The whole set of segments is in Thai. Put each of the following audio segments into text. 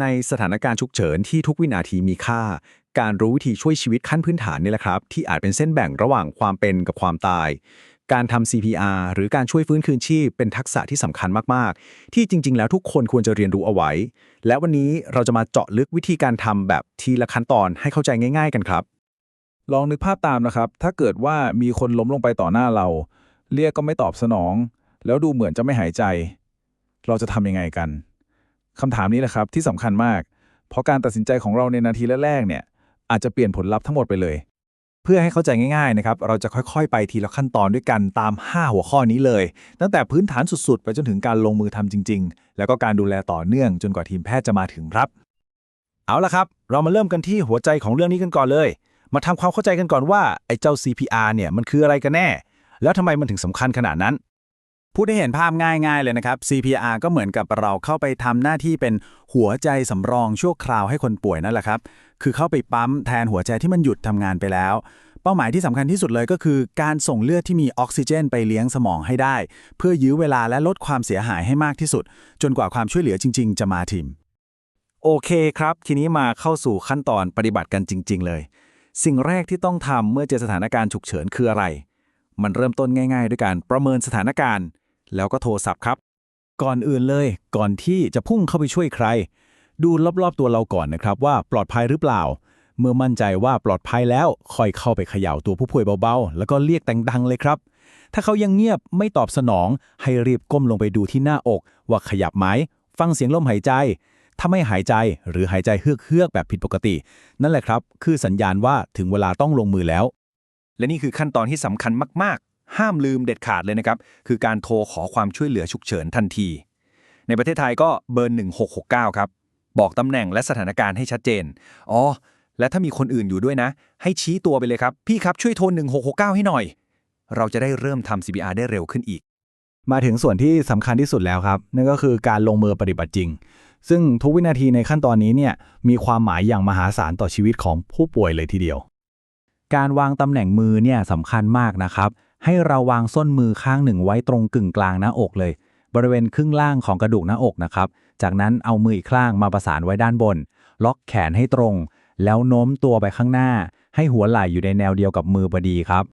ในสถานการณ์ฉุกเฉินที่ทุกวินาทีมีค่า การรู้วิธีช่วยชีวิตขั้นพื้นฐานนี่แหละครับ ที่อาจเป็นเส้นแบ่งระหว่างความเป็นกับความตาย การทำ CPR หรือการช่วยฟื้นคืนชีพ เป็นทักษะที่สำคัญมาก ๆ ที่จริง ๆ แล้วทุกคนควรจะเรียนรู้เอาไว้ และวันนี้เราจะมาเจาะลึกวิธีการทำแบบทีละขั้นตอนให้เข้าใจง่าย ๆ กันครับ ลองนึกภาพตามนะครับ ถ้าเกิดว่ามีคนล้มลงไปต่อหน้าเรา เรียกก็ไม่ตอบสนอง แล้วดูเหมือนจะไม่หายใจ เราจะทำยังไงกัน คำถามนี้แหละครับที่สำคัญมาก เพราะการตัดสินใจของเราในนาทีแรกๆเนี่ยอาจจะเปลี่ยนผลลัพธ์ทั้งหมดไปเลย เพื่อให้เข้าใจง่ายๆนะครับเราจะค่อยๆ ไปทีละขั้นตอนด้วยกันตาม 5 หัวข้อนี้เลย ตั้งแต่พื้นฐานสุดๆ ไปจนถึงการลงมือทำจริง ๆ แล้วก็การดูแลต่อเนื่องจนกว่าทีมแพทย์จะมาถึงครับ เอาละครับ เรามาเริ่มกันที่หัวใจของเรื่องนี้กันก่อนเลย มาทำความเข้าใจกันก่อนว่าไอ้เจ้า CPR เนี่ยมันคืออะไรกันแน่ แล้วทำไมมันถึงสำคัญขนาดนั้น พูดให้เห็นภาพง่ายๆเลยนะครับ CPR ก็เหมือนกับเราเข้าไปทำหน้าที่เป็นหัวใจสำรองชั่วคราวให้คนป่วยนั่นแหละครับ คือเข้าไปปั๊มแทนหัวใจที่มันหยุดทำงานไปแล้ว เป้าหมายที่สำคัญที่สุดเลยก็คือ การส่งเลือดที่มีออกซิเจนไปเลี้ยงสมองให้ได้ เพื่อยื้อเวลาและลดความเสียหายให้มากที่สุด จนกว่าความช่วยเหลือจริง ๆ จะมาถึงโอเคครับ ทีนี้มาเข้าสู่ขั้นตอนปฏิบัติกันจริง ๆ เลย สิ่งแรกที่ต้องทำเมื่อเจอสถานการณ์ฉุกเฉินคืออะไร มันเริ่มต้นง่าย ๆ ด้วยการประเมินสถานการณ์ แล้วก็โทรศัพท์ครับ ก่อนอื่นเลย ก่อนที่จะพุ่งเข้าไปช่วยใคร ดูรอบๆตัวเราก่อนนะครับว่าปลอดภัยหรือเปล่า เมื่อมั่นใจว่าปลอดภัยแล้วค่อยเข้าไปเขย่าตัวผู้ป่วยเบาๆ แล้วก็เรียกแต่งดังเลยครับ ถ้าเขายังเงียบไม่ตอบสนอง ให้รีบก้มลงไปดูที่หน้าอก ว่าขยับไหมฟังเสียงลมหายใจถ้าไม่หายใจหรือหายใจเฮือกๆแบบผิดปกติ นั่นแหละครับ คือสัญญาณว่าถึงเวลาต้องลงมือแล้ว และนี่คือขั้นตอนที่สำคัญมากๆ ห้ามลืมเด็ดขาดเลยนะครับ คือการโทรขอความช่วยเหลือฉุกเฉินทันที ในประเทศไทยก็เบอร์ 1669 ครับ บอกตำแหน่งและสถานการณ์ให้ชัดเจน อ๋อ และถ้ามีคนอื่นอยู่ด้วยนะ ให้ชี้ตัวไปเลยครับ พี่ครับช่วยโทร 1669 ให้หน่อย เราจะได้เริ่มทำ CPR ได้เร็วขึ้นอีก มาถึงส่วนที่สำคัญที่สุดแล้วครับ นั่นก็คือการลงมือปฏิบัติจริง ซึ่งทุกวินาทีในขั้นตอนนี้เนี่ยมีความหมายอย่างมหาศาลต่อชีวิตของผู้ป่วยเลยทีเดียวการวางตำแหน่งมือเนี่ยสำคัญมากนะครับ ให้เราวางส้นมือข้างหนึ่งไว้ตรงกึ่งกลางหน้าอกเลย บริเวณครึ่งล่างของกระดูกหน้าอกนะครับ จากนั้นเอามืออีกข้างมาประสานไว้ด้านบน ล็อกแขนให้ตรง แล้วโน้มตัวไปข้างหน้า ให้หัวไหล่อยู่ในแนวเดียวกับมือพอดีครับ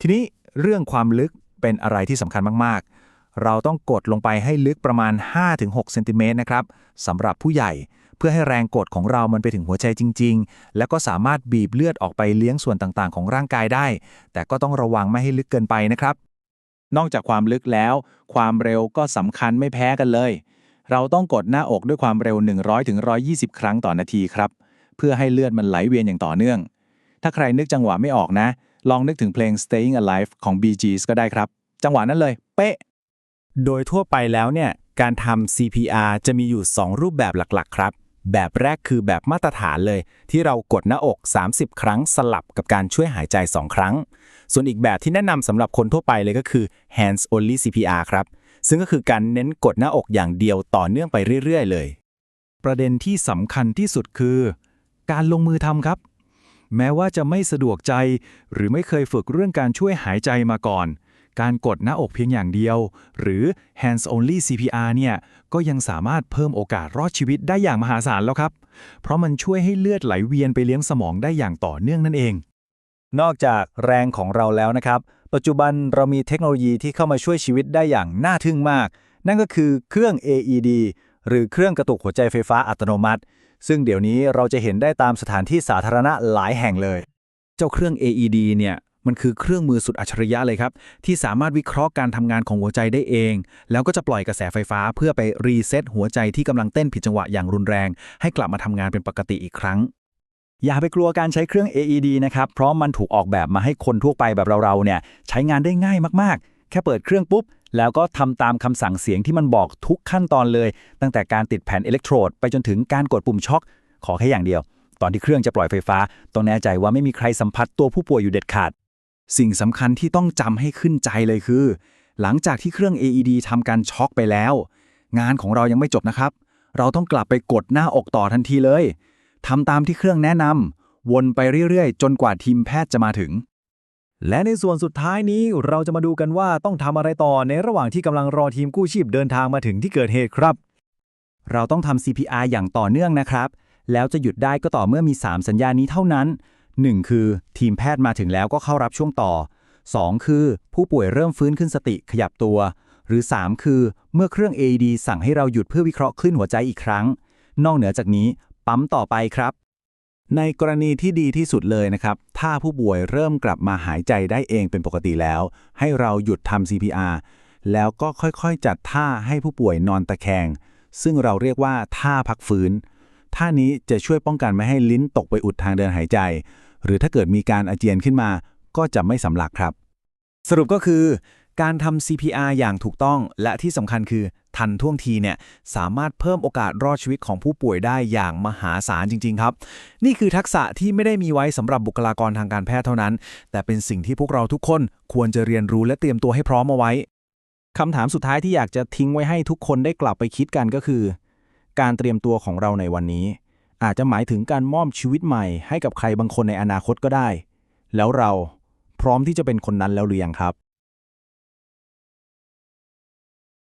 ทีนี้เรื่องความลึกเป็นอะไรที่สำคัญมากๆ เราต้องกดลงไปให้ลึกประมาณ 5-6เซนติเมตรนะครับสำหรับผู้ใหญ่ เพื่อให้แรงกดของเรามันไปถึงหัวใจจริง ๆ แล้วก็สามารถบีบเลือดออกไปเลี้ยงส่วนต่างๆ ของร่างกายได้ แต่ก็ต้องระวังไม่ให้ลึกเกินไปนะครับ นอกจากความลึกแล้ว ความเร็วก็สำคัญไม่แพ้กันเลย เราต้องกดหน้าอกด้วยความเร็ว 100-120 ครั้งต่อนาทีครับ เพื่อให้เลือดมันไหลเวียนอย่างต่อเนื่อง ถ้าใครนึกจังหวะไม่ออกนะ ลองนึกถึงเพลง Staying Alive ของ Bee Gees ก็ได้ครับ จังหวะนั้นเลย เป๊ะ โดยทั่วไปแล้วเนี่ยการทำ CPR จะมีอยู่ 2 รูปแบบหลัก ๆ ครับ แบบแรกคือแบบมาตรฐานเลย ที่เรากดหน้าอก 30 ครั้งสลับกับการช่วยหายใจ 2 ครั้ง ส่วนอีกแบบที่แนะนำสำหรับคนทั่วไปเลยก็คือ hands only CPR ครับ ซึ่งก็คือการเน้นกดหน้าอกอย่างเดียวต่อเนื่องไปเรื่อยๆ เลย ประเด็นที่สำคัญที่สุดคือ การลงมือทำครับ แม้ว่าจะไม่สะดวกใจ หรือไม่เคยฝึกเรื่องการช่วยหายใจมาก่อน การกดหน้าอกเพียงอย่างเดียว หรือ hands only CPR เนี่ยก็ยังสามารถเพิ่มโอกาสรอดชีวิตได้อย่างมหาศาลแล้วครับ เพราะมันช่วยให้เลือดไหลเวียนไปเลี้ยงสมองได้อย่างต่อเนื่องนั่นเอง นอกจากแรงของเราแล้วนะครับ ปัจจุบันเรามีเทคโนโลยีที่เข้ามาช่วยชีวิตได้อย่างน่าทึ่งมาก นั่นก็คือเครื่อง AED หรือเครื่องกระตุกหัวใจไฟฟ้าอัตโนมัติ ซึ่งเดี๋ยวนี้เราจะเห็นได้ตามสถานที่สาธารณะหลายแห่งเลย เจ้าเครื่อง AED เนี่ย มันคือเครื่องมือสุดอัจฉริยะเลยครับ ที่สามารถวิเคราะห์การทำงานของหัวใจได้เอง แล้วก็จะปล่อยกระแสไฟฟ้าเพื่อไปรีเซ็ตหัวใจที่กำลังเต้นผิดจังหวะอย่างรุนแรง ให้กลับมาทำงานเป็นปกติอีกครั้ง อย่าไปกลัวการใช้เครื่อง AED นะครับ เพราะมันถูกออกแบบมาให้คนทั่วไปแบบเราๆเนี่ยใช้งานได้ง่ายมากๆ แค่เปิดเครื่องปุ๊บแล้วก็ทำตามคำสั่งเสียงที่มันบอกทุกขั้นตอนเลย ตั้งแต่การติดแผ่นอิเล็กโทรดไปจนถึงการกดปุ่มช็อคขอแค่อย่างเดียว ตอนที่เครื่องจะปล่อยไฟฟ้า ต้องแน่ใจว่าไม่มีใครสัมผัสตัวผู้ป่วยอยู่เด็ดขาด สิ่งสำคัญที่ต้องจำให้ขึ้นใจเลยคือ หลังจากที่เครื่อง AED ทำการช็อคไปแล้ว งานของเรายังไม่จบนะครับ เราต้องกลับไปกดหน้าอกต่อทันทีเลยทำตามที่เครื่องแนะนำวนไปเรื่อยๆ จนกว่าทีมแพทย์จะมาถึง และในส่วนสุดท้ายนี้เราจะมาดูกันว่าต้องทำอะไรต่อในระหว่างที่กำลังรอทีมกู้ชีพเดินทางมาถึงที่เกิดเหตุครับ เราต้องทำ CPR อย่างต่อเนื่องนะครับ แล้วจะหยุดได้ก็ต่อเมื่อมี 3 สัญญาณนี้เท่านั้น 1 คือทีมแพทย์มาถึงแล้วก็เข้ารับช่วงต่อ 2 คือผู้ป่วยเริ่มฟื้นขึ้นสติขยับตัว หรือ 3 คือเมื่อเครื่อง AED สั่งให้เราหยุดเพื่อวิเคราะห์คลื่นหัวใจอีกครั้ง นอกเหนือจากนี้ปั๊มต่อไปครับ ในกรณีที่ดีที่สุดเลยนะครับ ถ้าผู้ป่วยเริ่มกลับมาหายใจได้เองเป็นปกติแล้ว ให้เราหยุดทำ CPR แล้วก็ค่อยๆ จัดท่าให้ผู้ป่วยนอนตะแคง ซึ่งเราเรียกว่าท่าพักฟื้น ท่านี้จะช่วยป้องกันไม่ให้ลิ้นตกไปอุดทางเดินหายใจ หรือถ้าเกิดมีการอาเจียนขึ้นมา ก็จะไม่สำลักครับ สรุปก็คือ การทำ CPR อย่างถูกต้อง และที่สำคัญคือทันท่วงทีเนี่ยสามารถเพิ่มโอกาสรอดชีวิตของผู้ป่วยได้อย่างมหาศาลจริง ๆ ครับ นี่คือทักษะที่ไม่ได้มีไว้สำหรับบุคลากรทางการแพทย์เท่านั้น แต่เป็นสิ่งที่พวกเราทุกคนควรจะเรียนรู้และเตรียมตัวให้พร้อมเอาไว้คำถามสุดท้ายที่อยากจะทิ้งไว้ให้ทุกคนได้กลับไปคิดกันก็คือ การเตรียมตัวของเราในวันนี้ อาจจะหมายถึงการมอบชีวิตใหม่ให้กับใครบางคนในอนาคตก็ได้ แล้วเราพร้อมที่จะเป็นคนนั้นแล้วหรือยังครับ